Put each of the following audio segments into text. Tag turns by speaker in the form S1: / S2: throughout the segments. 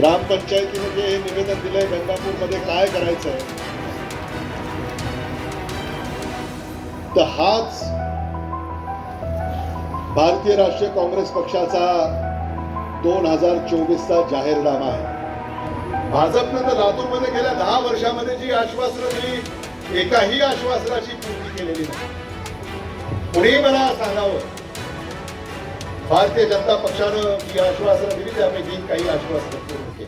S1: ग्रामपंचायतीने जे हे निवेदन दिलंय गंगापूरमध्ये काय करायचं आहे तर हाच भारतीय राष्ट्रीय काँग्रेस पक्षाचा दोन हजार चोवीसचा जाहीरनामा आहे. भाजपनं तर लातूरमध्ये गेल्या दहा वर्षामध्ये जी आश्वासनं दिली एकाही आश्वासनाची पूर्ती केलेली नाही. कुणीही मला सांगावं? भारतीय जनता पक्षानं जी आश्वासनं दिली त्यापैकी काही आश्वासनं पूर्ण केली.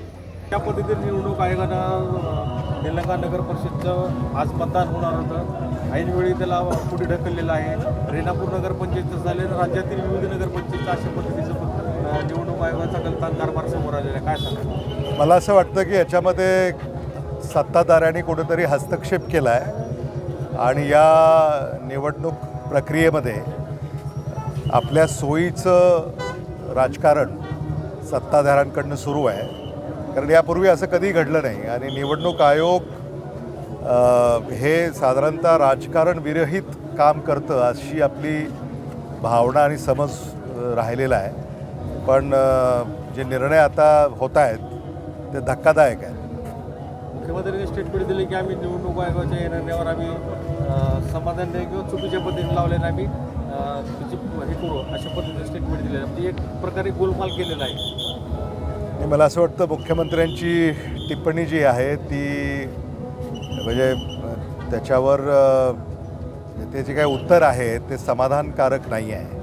S2: त्या पद्धतीने निवडणूक आयोगानं निलंगा नगर परिषदचं आज मतदान होणार होतं. ऐनवेळी त्याला पुढे ढकललेलं आहे. रेणापूर नगरपंचायत झाले राज्यातील विविध नगरपंचायत अशा पद्धतीचं निवडणूक आयोगाचा गलतान कारभार समोर आलेला आहे. काय सांगा
S3: मला असं वाटतं की याच्यामध्ये सत्ताधाऱ्यांनी कुठेतरी हस्तक्षेप केला आहे आणि या निवडणूक प्रक्रियेमध्ये आपल्या सोयीचं राजकारण सत्ताधाऱ्यांकडनं सुरू आहे. कारण यापूर्वी असं कधी घडलं नाही. आणि निवडणूक आयोग हे साधारणतः राजकारण विरहित काम करतं अशी आपली भावना आणि समज राहिलेला आहे. पण जे निर्णय आता होत आहेत ते धक्कादायक आहेत.
S2: मुख्यमंत्र्यांनी स्टेटमेंट दिली की आम्ही निवडणूक आयोगाच्या निर्णयावर आम्ही समाधान नाही किंवा चुकीच्या पद्धतीने लावल्याने आम्ही. त्याची हे करू अशा पद्धतीने स्टेटमेंट दिलेलं आहे. म्हणजे एक प्रकारे गोलमाल केलेला आहे.
S3: मला असं वाटतं मुख्यमंत्र्यांची टिप्पणी जी आहे ती म्हणजे त्याच्यावर ते जे काही उत्तर आहे ते समाधानकारक नाही आहे.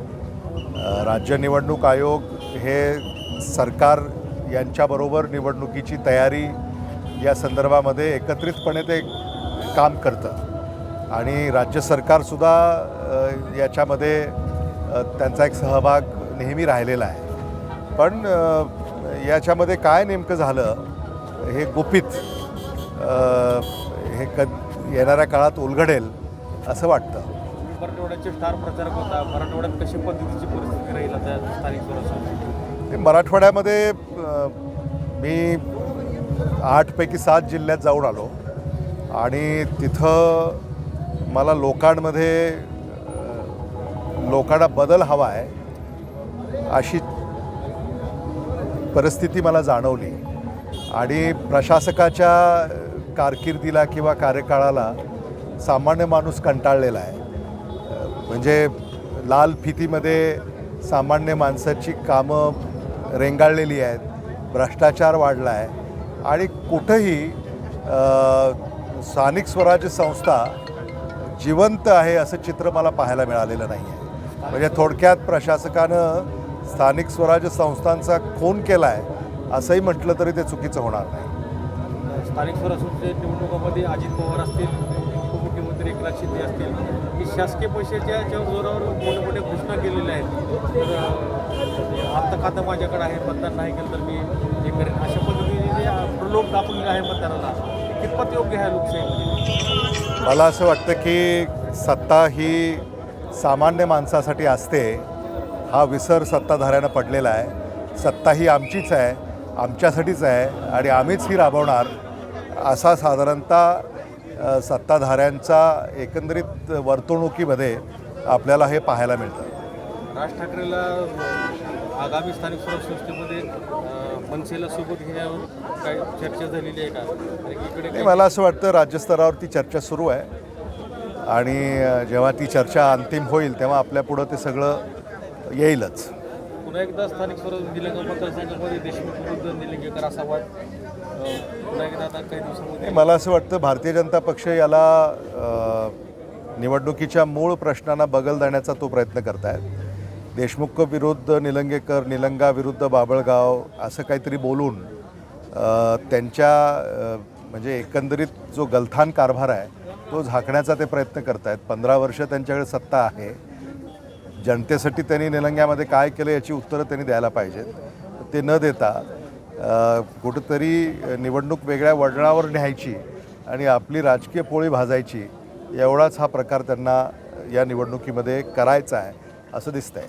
S3: राज्य निवडणूक आयोग हे सरकार यांच्याबरोबर निवडणुकीची तयारी या संदर्भामध्ये एकत्रितपणे ते काम करतं. आणि राज्य सरकारसुद्धा याच्यामध्ये त्यांचा एक सहभाग नेहमी राहिलेला आहे. पण याच्यामध्ये काय नेमकं झालं हे गुपित हे क येणाऱ्या काळात उलगडेल असं वाटतं.
S2: मराठवाड्याचे स्टार प्रचारक होता. मराठवाड्यात कशी पद्धतीची परिस्थिती राहील आता स्थानिक स्वराज्य
S3: मराठवाड्यामध्ये मी आठपैकी सात जिल्ह्यात जाऊन आलो. आणि तिथं मला लोकांमध्ये लोकांना बदल हवा आहे अशी परिस्थिती मला जाणवली. आणि प्रशासकाच्या कारकिर्दीला किंवा कार्यकाळाला सामान्य माणूस कंटाळलेला आहे. म्हणजे लाल फितीमध्ये सामान्य माणसाची कामं रेंगाळलेली आहेत भ्रष्टाचार वाढला आहे. आणि कुठंही स्थानिक स्वराज्य संस्था जिवंत आहे असं चित्र मला पाहायला मिळालेलं नाही आहे म्हणजे थोडक्यात प्रशासकानं स्थानिक स्वराज्य संस्थांचा खून केला आहे असंही म्हटलं तरी ते चुकीचं होणार नाही.
S2: स्थानिक स्वराज्याच्या निवडणुकामध्ये अजित पवार असतील उपमुख्यमंत्री एकनाथ शिंदे असतील. ही शासकीय पैशाच्या जोरावर मोठे मोठे घोषणा केलेल्या आहेत तर आत्ता खातं माझ्याकडे आहे मतदान नाही केलं तर मी हे करेन. अशा पद्धतीने प्रलोभ दाखवलेला आहे मतदाराला कितपत योग्य आहे लोकशाही
S3: मला असं वाटतं की सत्ता ही सामान्य माणसासाठी असते. हा विसर सत्ताधाऱ्यानं पडलेला आहे. सत्ता ही आमचीच आहे आमच्यासाठीच आहे आणि आम्हीच ही राबवणार असा साधारणतः सत्ताधाऱ्यांचा एकंदरीत वर्तणुकीमध्ये आपल्याला हे पाहायला मिळतं.
S2: राज ठाकरेला आगामी स्थानिक स्वराज्य संस्थेमध्ये मनसेला सोबत घेण्यावर काही चर्चा झालेली आहे का? आणि इकडे
S3: नाही
S2: काही-
S3: मला असं वाटतं राज्यस्तरावरती चर्चा सुरू आहे. आणि जेव्हा ती चर्चा अंतिम होईल तेव्हा आपल्यापुढं ते सगळं येईलच.
S2: पुन्हा एकदा स्थानिक स्वराज्य निलंगा मतदारसंघामध्ये देशमुख विरुद्ध निलंगेकर असा वाद अं, पुन्हा एकदा आता काही दिवसामध्ये
S3: मला असं वाटतं भारतीय जनता पक्ष याला निवडणुकीच्या मूळ प्रश्नांना बगल देण्याचा तो प्रयत्न करतायत. देशमुख विरुद्ध निलंगेकर निलंगा विरुद्ध बाबळगाव असं काहीतरी बोलून त्यांच्या म्हणजे एकंदरीत जो गलथान कारभार आहे तो झाकण्याचा ते प्रयत्न करत आहेत पंधरा वर्ष त्यांच्याकडे सत्ता आहे. जनतेसाठी त्यांनी निलंग्यामध्ये काय केलं याची उत्तरं त्यांनी द्यायला पाहिजेत. ते न देता कुठंतरी निवडणूक वेगळ्या वळणावर न्यायची आणि आपली राजकीय पोळी भाजायची एवढाच हा प्रकार त्यांना या निवडणुकीमध्ये करायचा आहे. असं दिसतंय